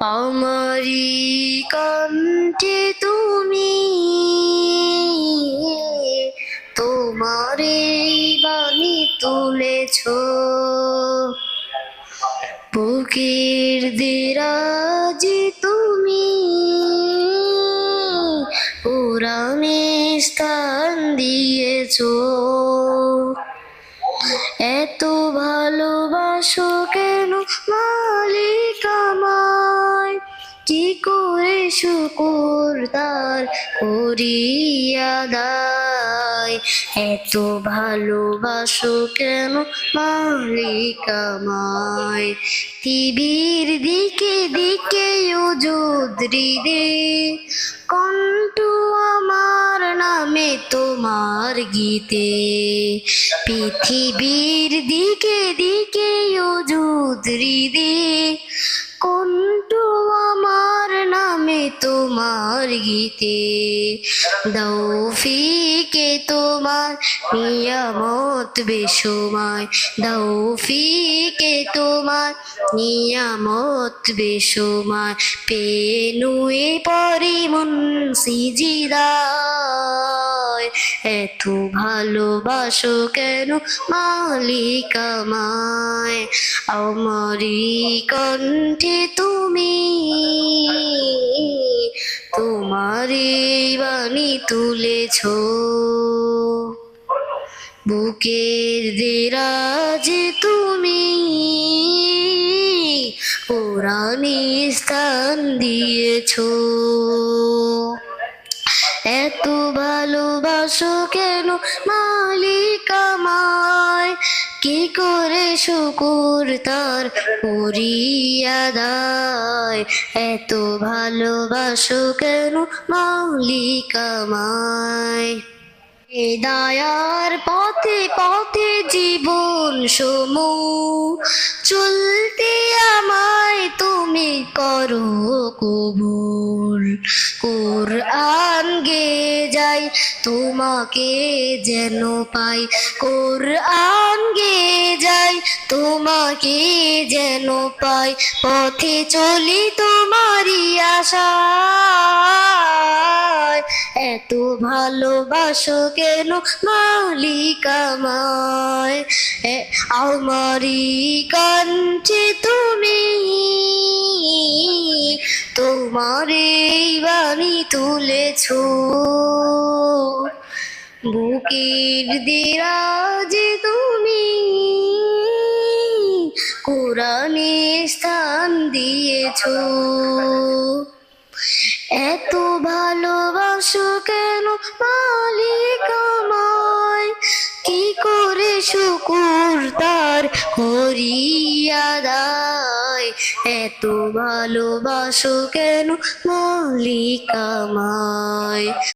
আমারি কণ্ঠে তুমি তোমারে বাণী তুলেছ। বুকের দিরাজি তুমি, পুরাণে স্থান দিয়েছ। এত ভালোবাসো কেন মালিক করে শুকুর তার করিয়া দায়। এত ভালোবাসো কেন মালিক আমায়? তিবির দিকে দিকে উজুদ্রি দে। কণ্ঠ আমার নামে তোমার গীতে। পৃথিবীর দিকে দিকে উজুদ্রি তোমার গীতে দৌফিকে তোমার নিয়ামত বেসময় দৌফিকে তোমার নিয়ামত বেসময় পেনুয়ে পরিমন সিজিদায়। এত ভালোবাসো কেন মালিক আমায়? আমারি কণ্ঠে তুমি তোমারি বাণী তুলেছ। বুকের দেরাজে তুমি পুরানি স্থান দিয়েছ। কি করে শুকুর তার করিয়া দায়? এত ভালোবাসো কেন মালিক আমায়? এ দায়ার পথে পথে জীবন সমু। চলতে আমায় তুমি করো কবুল। কোরআন গে তোমাকে যেন পাই, কোরআন গে যাই, তোমাকে যেন পাই, পথে চলি তোমারই আশা এত ভালোবাসো কেন মালিক আমায়? এ আমারই কণ্ঠে তুমি, তোমারে বাণী তুলেছ। বুকের দিরাজে তুমি কোরআনে স্থান দিয়েছ। এত ভালোবাসো কেন মালিক আমায়? কি করে শুকুর তার করিয়া দায়? এত ভালোবাসো কেন মালিক আমায়?